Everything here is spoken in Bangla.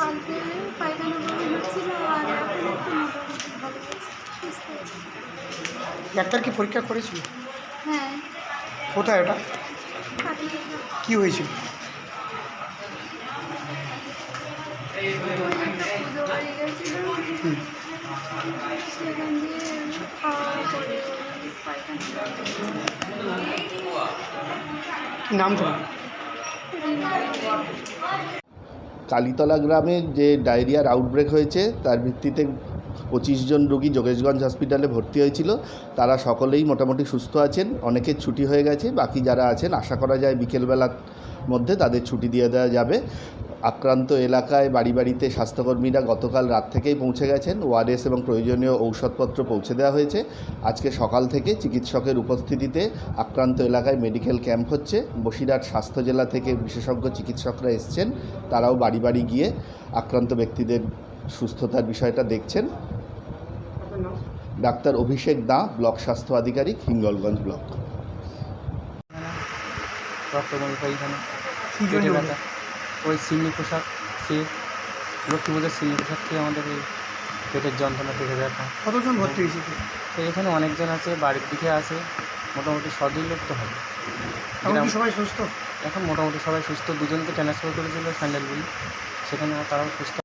কালকে পায়খানা বমি হচ্ছিল আর এখন একটু মোটামুটি ভালো আছে সুস্থ ডাক্তার কি পরীক্ষা করেছিল? হ্যাঁ। কোথায় এটা কাটিয়ে কি হয়েছিল। সেখান দিয়ে খাওয়া করে পায়খানা নাম তোমার? কালীতলা গ্রামে যে ডায়রিয়ার আউটব্রেক হয়েছে, তার ভিত্তিতে পঁচিশ জন রোগী যোগেশগঞ্জ হসপিটালে ভর্তি হয়েছিল। তারা সকলেই মোটামুটি সুস্থ আছেন। অনেকের ছুটি হয়ে গেছে। বাকি যারা আছেন, আশা করা যায় বিকেলবেলার মধ্যে তাদের ছুটি দিয়ে দেওয়া যাবে। আক্রান্ত এলাকায় বাড়ি বাড়িতে স্বাস্থ্যকর্মীরা গতকাল রাত থেকেই পৌঁছে গেছেন। ওআরএস এবং প্রয়োজনীয় ঔষধপত্র পৌঁছে দেওয়া হয়েছে। আজকে সকাল থেকে চিকিৎসকের উপস্থিতিতে আক্রান্ত এলাকায় মেডিকেল ক্যাম্প হচ্ছে। বসিরহাট স্বাস্থ্য জেলা থেকে বিশেষজ্ঞ চিকিৎসকরা এসছেন। তারাও বাড়ি বাড়ি গিয়ে আক্রান্ত ব্যক্তিদের সুস্থতার বিষয়টা দেখছেন। ডাক্তার অভিষেক দা ব্লক স্বাস্থ্য আধিকারিক হিঙ্গলগঞ্জ ব্লক। ওই সিমনি পোশাক খেয়ে লক্ষ্মী পুজোর সিমনি পোশাক খেয়ে আমাদের এই পেটের যন্ত্রণা পেটে ব্যথা কতজন ভর্তি হয়েছে? তো এখানে অনেকজন আছে বাড়ির দিকে আছে মোটামুটি সদই লোক তো হবে সবাই সুস্থ? এখন মোটামুটি সবাই সুস্থ। দুজনকে ট্রান্সফার করেছিল স্যান্ডেলগুলি সেখানে তারাও সুস্থ।